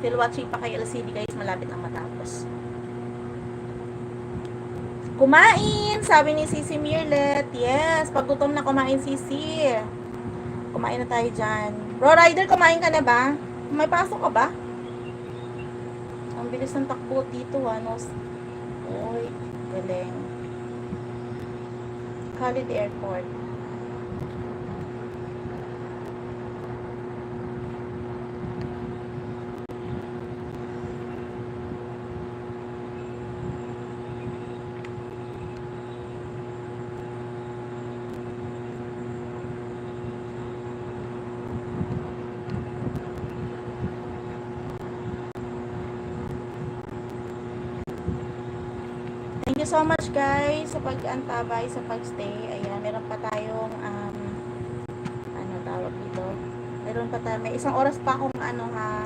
Still watching pa kay LCD guys, malapit na matapos. Kumain! Sabi ni Sisi Mirlet. Yes, pag gutom na kumain Sisi. Kumain na tayo dyan. Bro Rider, kumain ka na ba? May pasok ka ba? Ang bilis ng takbo dito, ano? Uy, galing. Khalid Airport. Thank you so much guys sa pag-antabay, sa pag-stay. Ayan, meron pa tayong um, ano tawag dito. Meron pa tayo, may isang oras pa akong ano ha,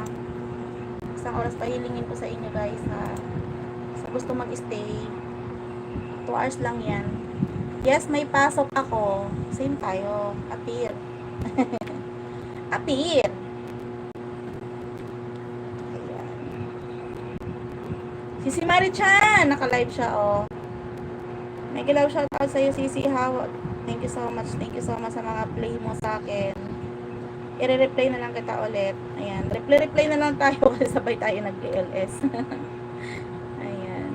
isang oras pa hilingin ko sa inyo guys ha. Sa gusto mag-stay, 2 hours lang yan. Yes, may pasok ako. Same tayo. Appear. Appear. Ayan. Sisi Marichan, naka-live siya, oh. May kilaw shoutout sa'yo, Sisi Hawag. Thank you so much, thank you so much sa mga play mo sa akin. I-reply na lang kita ulit. Ayan, reply-reply na lang tayo kasi sabay tayo nag-LS. Ayan.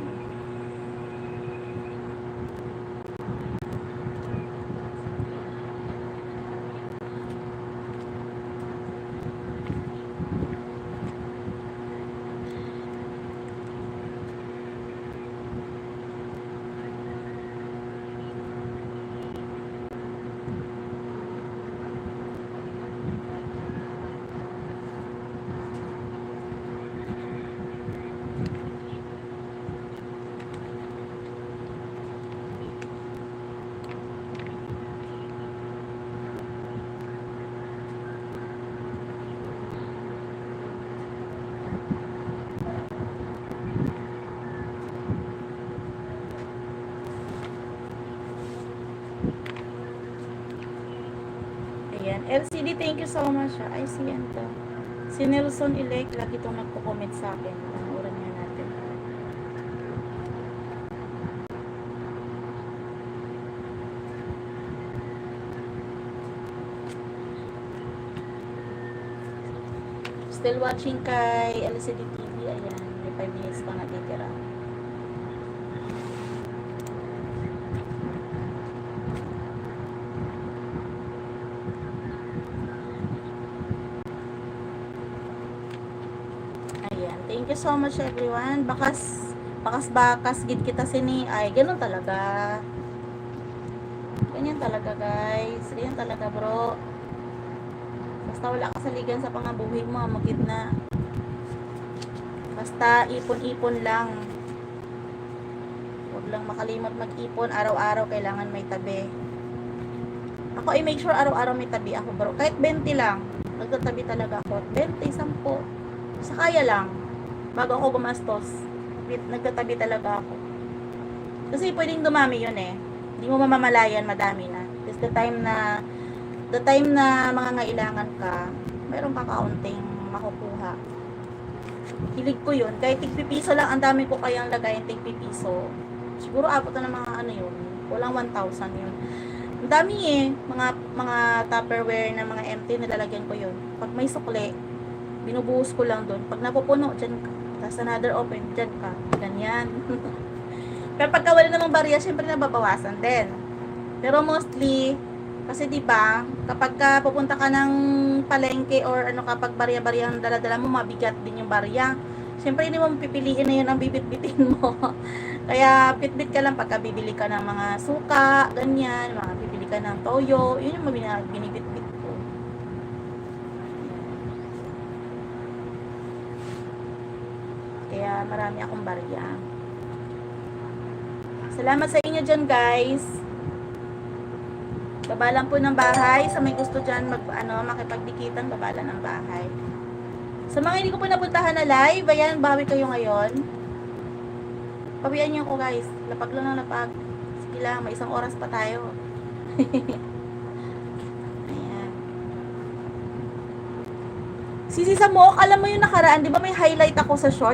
Ayan. LCD, thank you so much. Ay, si yan to. Si Nelson Elect, lagi itong nagpo-comment sa akin. Panoorin nga natin. Still watching kay LCD TV. Ayan, may 5 minutes pa natitira. Ayan. Thank you so much everyone. Bakas, bakas bakas gid kita sini. Ay, ganun talaga. Ganyan talaga guys. Ganyan talaga bro. Basta wala ka saligan sa pangabuhi mo, magit na. Basta ipon-ipon lang. Huwag lang makalimot mag-ipon. Araw-araw kailangan may tabi. Ako i make sure araw-araw may tabi ako bro. Kahit 20 lang. Nagtatabi talaga ako. 20, 10. Sa kaya lang. Bago ako gumastos. Nagtatabi talaga ako. Kasi pwedeng dumami yun eh. Hindi mo mamamalayan, madami na. It's the time na the time na mga ngailangan ka, meron ka kaunting makukuha. Hilig ko yun. Kahit tigpipiso lang, ang dami ko kayang lagayin tigpipiso. Siguro abot na mga ano yun. Walang 1,000 yun. Ang dami eh. Mga, mga tupperware na mga empty, nilalagyan ko yun. Pag may sukli, binubuhos ko lang doon. Pag napupuno, dyan ka. Tapos another open, dyan ka. Ganyan. Pero pagka wala namang barya, syempre nababawasan din. Pero mostly, kasi 'di ba, kapag ka pupunta ka ng palengke or ano kapag barya-barya ang dala-dala mo, mabigat din yung barya. Siyempre hindi mo pipiliin na 'yun ang bibit-bitin mo. Kaya pitbit ka lang pagka bibili ka ng mga suka, ganyan, mga bibili ka ng toyo, 'yun yung binibit-bit ko. Kaya marami akong barya. Salamat sa inyo dyan guys. Baba po ng bahay. Sa may gusto dyan mag, ano, makipagdikitan, baba ng bahay. Sa mga hindi ko po napuntahan na live, ayan, bawi kayo ngayon. Pawian niyo ko guys. Lapag lang ng lapag. Sige lang, may isang oras pa tayo. ayan. Sisi sa Mook, alam mo yung nakaraan, di ba may highlight ako sa short?